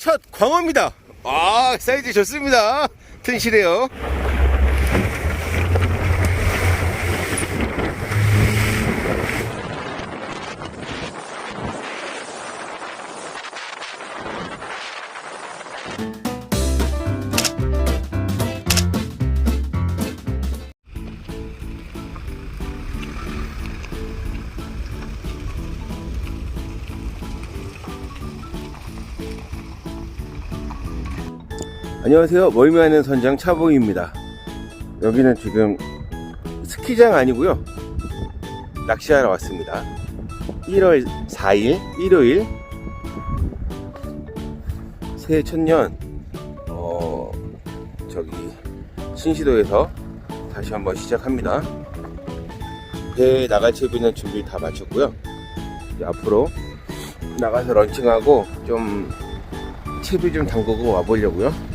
첫 광어입니다. 아, 사이즈 좋습니다. 튼실해요. 안녕하세요. 멀미하는 선장 차보입니다. 여기는 지금 스키장 아니고요. 낚시하러 왔습니다. 1월 4일 일요일 새해 첫년 어 저기 신시도에서 다시 한번 시작합니다. 배 나갈 채비는 준비 다 마쳤고요. 앞으로 나가서 런칭하고 좀 채비 좀 담그고 와보려고요.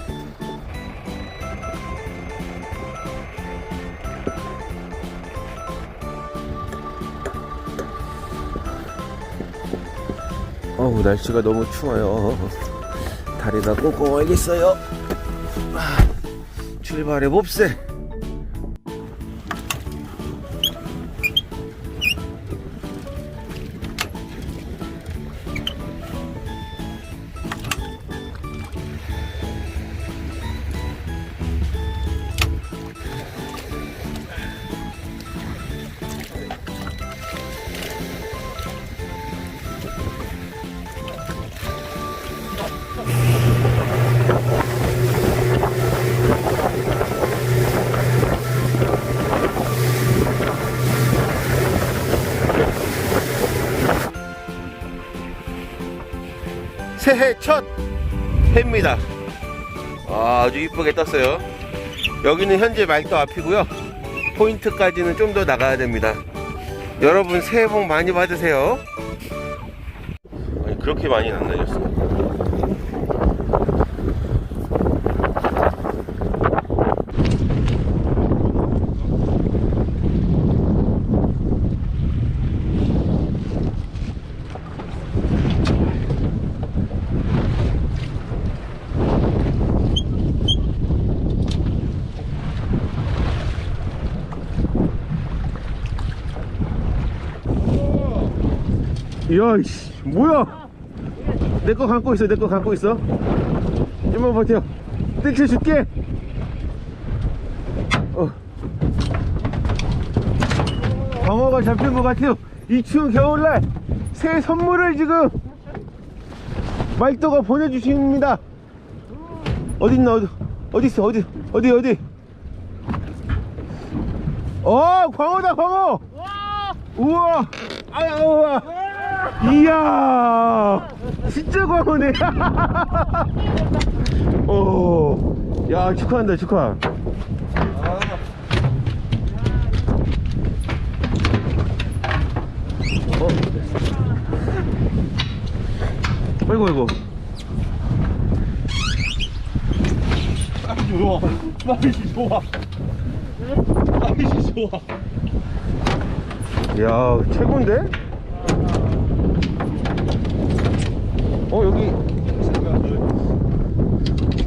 어우 날씨가 너무 추워요. 다리가 꽁꽁 얼겠어요. 아, 출발해 봅세 새해 첫 해입니다. 아, 아주 이쁘게 떴어요. 여기는 현재 말도 앞이고요. 포인트까지는 좀 더 나가야 됩니다. 여러분 새해 복 많이 받으세요. 아니 그렇게 많이 안 날렸어요 야, 씨, 뭐야? 내 거 감고 있어, 내 거 감고 있어. 좀만 버텨. 뜯혀줄게. 어. 광어가 잡힌 것 같아요. 이 추운 겨울날 새 선물을 지금 말도가 보내주십니다. 어딨나, 어디, 어디 있어, 어디, 어디, 어디. 어, 광어다, 광어! 우와! 아야, 우와! 이야 진짜 광어네 오, 야 축하한다 축하 어. 아이고 아이고 좋아. 맛이 좋아. 맛이 좋아. 야 최고인데? 어 여기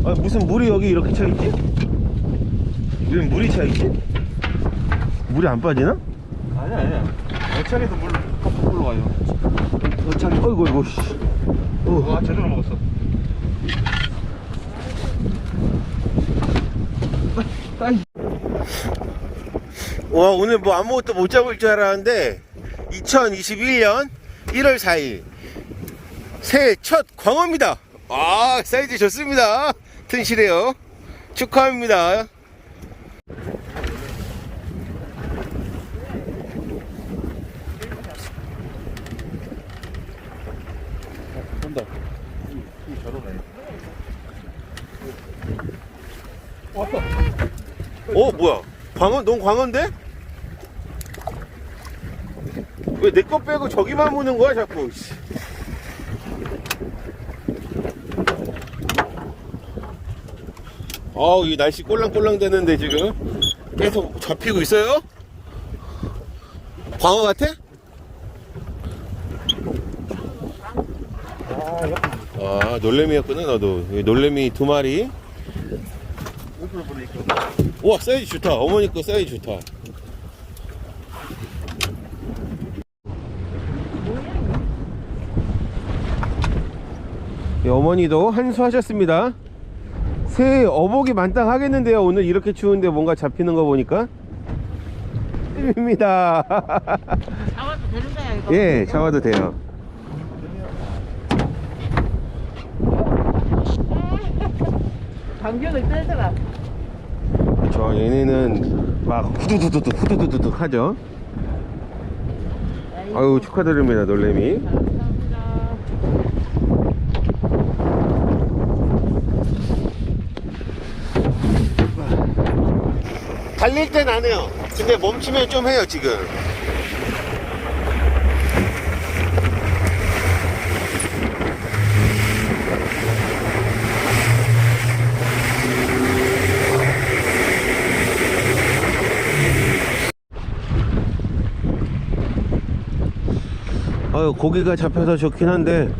아 무슨 물이 여기 이렇게 차있지? 왜 물이 차있지? 물이 안 빠지나? 아니야, 아니야. 어차리도 물, 팍팍 올라가요. 어차피 어이구 어이구 씨. 어. 와, 제대로 먹었어. 와 오늘 뭐 아무것도 못 잡을 줄 알았는데 2021년 1월 4일 새해 첫 광어입니다 아 사이즈 좋습니다 튼실해요 축하합니다 온다. 이 저러네. 왔어. 어 뭐야 광어 넌 광어인데? 왜 내 거 빼고 저기만 무는 거야 자꾸 씨. 아우 이 날씨 꼴랑꼴랑 되는데 지금 계속 잡히고 있어요? 광어 같아? 아, 놀래미였구나 너도 놀래미 두 마리 우와 사이즈 좋다 어머니 거 사이즈 좋다 예, 어머니도 한수하셨습니다 새해 어복이 만땅하겠는데요. 오늘 이렇게 추운데 뭔가 잡히는 거 보니까? 입니다. 잡아도 되는 거야 이거? 예 잡아도 돼요. 방경을 빼더라. 저 얘네는 막 후두두두두 후두두두 하죠. 아유 축하드립니다 놀래미 감사합니다. 달릴 땐 안 해요. 근데 멈추면 좀 해요, 지금. 아유, 고기가 잡혀서 좋긴 한데,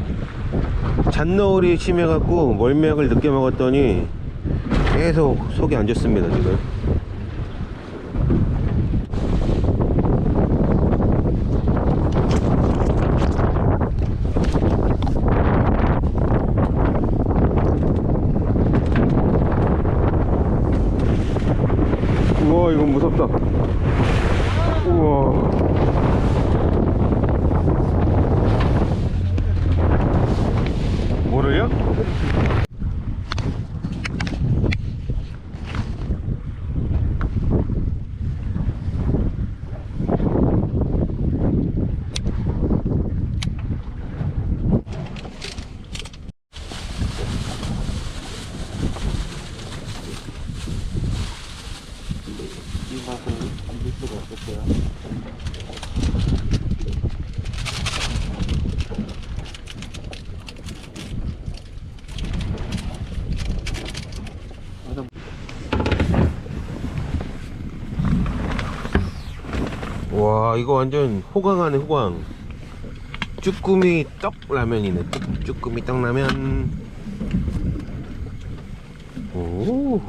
잔너울이 심해갖고 멀미약을 늦게 먹었더니 계속 속이 안 좋습니다, 지금. 우와 이건 무섭다 우와 뭐를요? 이 맛을 안줄 수가 없었어요. 와 이거 완전 호강하네 호강. 쭈꾸미 떡 라면이네. 쭈- 쭈꾸미 떡 라면. 오.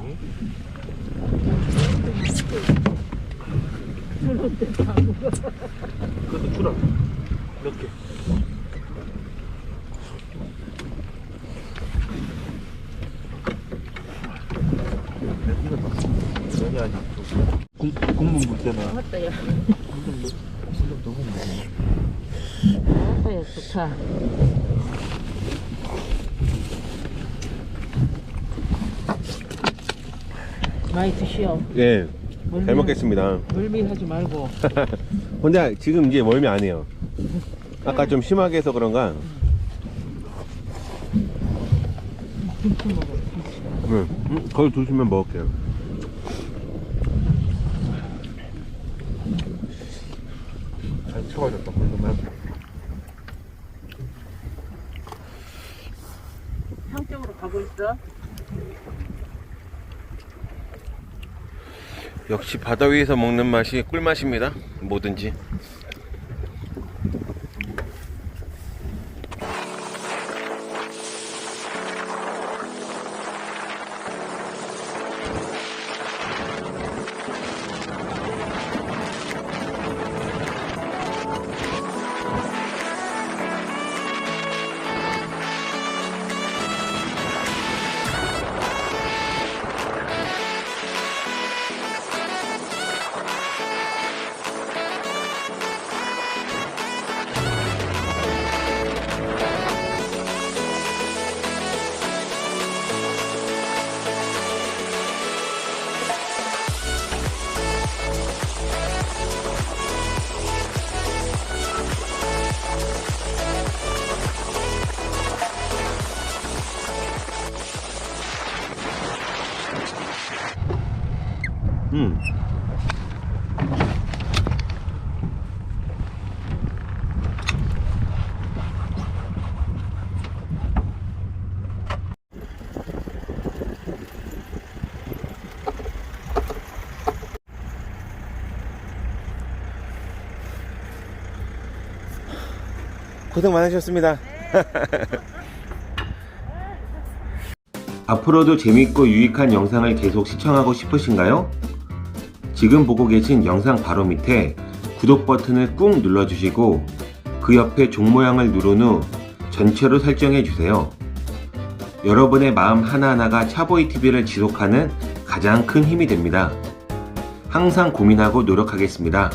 그것도 주라. 몇 개. 여기 아직 국- 국물 물 때나. 실력도 없는 맞다 야 좋다. 많이 드시오. 예, 잘 멀미- 먹겠습니다 멀미하지 말고. 근데 지금 이제 멀미 안 해요 아까 좀 심하게 해서 그런가 김치 먹어. 네. 음, 거기 두시면 먹을게요 잘 쳐가졌다. 물좀 향적으로 가고 있어. 역시 바다 위에서 먹는 맛이 꿀맛입니다 뭐든지 고생 많으셨습니다. 앞으로도 재밌고 유익한 영상을 계속 시청하고 싶으신가요? 지금 보고 계신 영상 바로 밑에 구독 버튼을 꾹 눌러주시고 그 옆에 종 모양을 누른 후 전체로 설정해 주세요. 여러분의 마음 하나하나가 차보이 TV를 지속하는 가장 큰 힘이 됩니다. 항상 고민하고 노력하겠습니다.